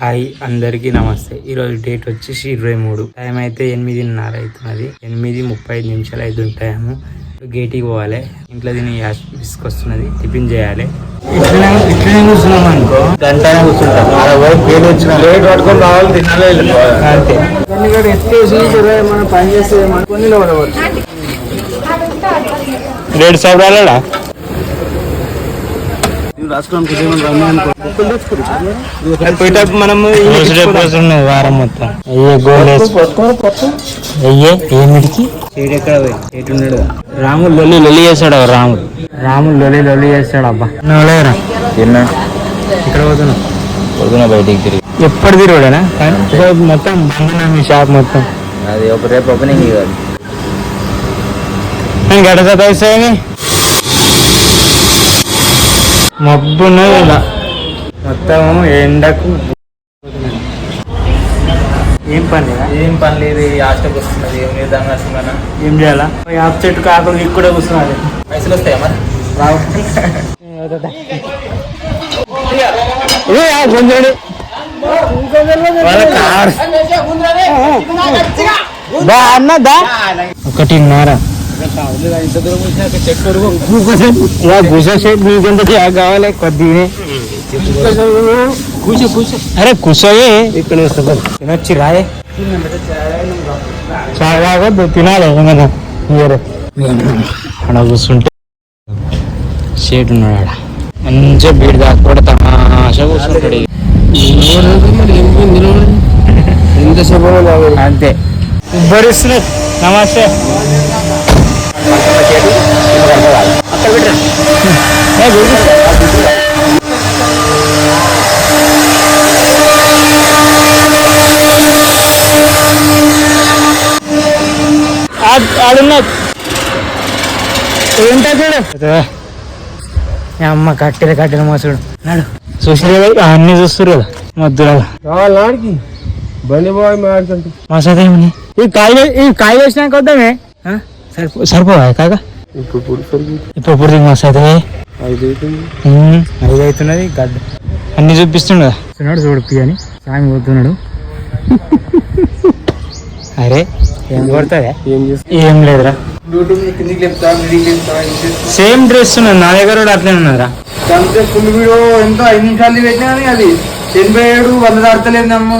Hi అందరికీ నమస్తే. ఈరోజు డేట్ వచ్చేసి ఇరవై మూడు. టైం అయితే ఎనిమిదిన్నర అవుతున్నది. ఎనిమిది ముప్పై ఐదు నిమిషాలు అయితే టైము గేటికి పోవాలి. ఇంట్లో దీన్ని విసుకొస్తున్నది టిఫిన్ చేయాలి. ఇట్లనే ఇట్లనే కూర్చున్నాం అనుకో. గంటనే కూర్చుంటాం. అలా పోయి పేరు వచ్చిన. లేట్ పట్టుకొని రావాలి తినాలి అంతే. ఎందుకంటే ఎత్తేసి సరే మనం పని చేస్తే రేడు సౌరాలడా పోయేటప్పుడు మనం వారం మొత్తం. అయ్యే అయ్యే ఏమిటికి? ఎక్కడ ఎటు ఉన్నాడు రాములు లొల్లి లొల్లి చేస్తాడు రాములు రాములు లొల్లి లొల్లి చేస్తాడు అబ్బా. లేరా తిన్నా. ఇక్కడ పోతున్నా. పొద్దున బయటికి తిరిగి. ఎప్పుడు తిరుగుడేనా? మొత్తం బంధన మీ షాప్ మొత్తం. అది ఒక రేపు ఓపెనింగ్ ఇవ్వాలి. గడ మబ్బు ఉన్నది ఇలా. మొత్తం ఎండకు ఏం పని లేదా? ఏం పని లేదు హాస్టల్కి వస్తున్నది. ఏం నిర్ధారణ వస్తుందన్న ఏం చేయాలా? యాప్ చెట్టు కాకుండా ఇక్కడ కూర్చున్నది పైసలు వస్తాయా మరి? రావు. ఏ ఆ కొంచెం వాళ్ళ కారు దా అన్న దా ఒకటిన్నర గుస షేప్ నీకెంత జాగ కావాలి కొద్దిగా కూర్చో కూర్చో అరే కూర్చోయే ఇక్కడ తినొచ్చి రాయే చాగొద్దు తినాలి ఏమన్నా మీరే అక్కడ కూర్చుంటే షేట్ ఉన్నాడు ఆడ మంచిగా బీడి దాకా కూడా తమాషా కూర్చుంటాడు ఇక. ఎంతసేపు అంతే ఉబ్బరిస్తున్నారు నమస్తే ఆడ్- ఆడున్నా ఏంటో చూడు? అమ్మ కట్టెలు కట్టెలు మోసుడు నాడు. చూసిరే అన్ని చూస్తారు కదా మధ్యలో. ఆడికి? బండి బాయ్ మాడుతుంటే మసాదేమని ఈ కాయ ఈ కాయ వేసినాక వద్దామే? సరిపో. సరిపోవా కాక ఇప్పుడు ఇప్పుడు ఇప్పుడు మసాదే ఐదు అవుతుంది ఐదు అవుతున్నది గడ్డ. అన్ని చూపిస్తుండ చూస్తున్నాడు చూడు అని స్వామి పోతున్నాడు అరే ఏం లేదురా. సేమ్ డ్రెస్ ఉన్నది నా దగ్గర కూడా అట్లే ఉన్నదా అంతే ఫుల్ వీడియో ఎంత ఐదు నిమిషాలు పెట్టినా కానీ అది ఎనభై ఏడు వంద దాడతలేదు అమ్మ.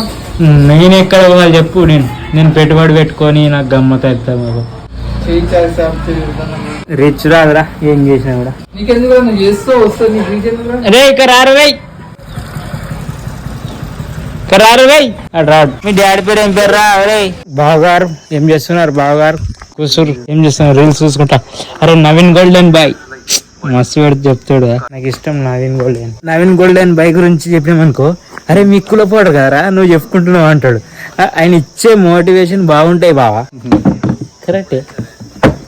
నేను ఎక్కడ పోవాలి చెప్పు నేను నేను పెట్టుబడి పెట్టుకొని నాకు గమ్మత చేయించాలి సార్ రిచ్ రాదురా ఏం చేసినా కూడా. నీకెందుకు చేస్తూ వస్తుంది అరే ఇక్కడ రారు రారు రాడు. మీ డాడీ పేరు ఏం పేరు రా? అరే. బావగారు. ఏం చేస్తున్నారు బావగారు? కూర్చురు ఏం చేస్తున్నారు? రీల్స్ చూసుకుంటా. అరే నవీన్ గోల్డెన్ బాయ్. మస్తు పెడితే చెప్తాడు కదా. నాకు ఇష్టం నవీన్ గోల్డెన్. నవీన్ గోల్డెన్ బై గురించి చెప్పినామనుకో అరే మీ కులపోడు కదరా నువ్వు చెప్పుకుంటున్నావు అంటాడు. ఆయన ఇచ్చే మోటివేషన్ బాగుంటాయి బావా. కరెక్టే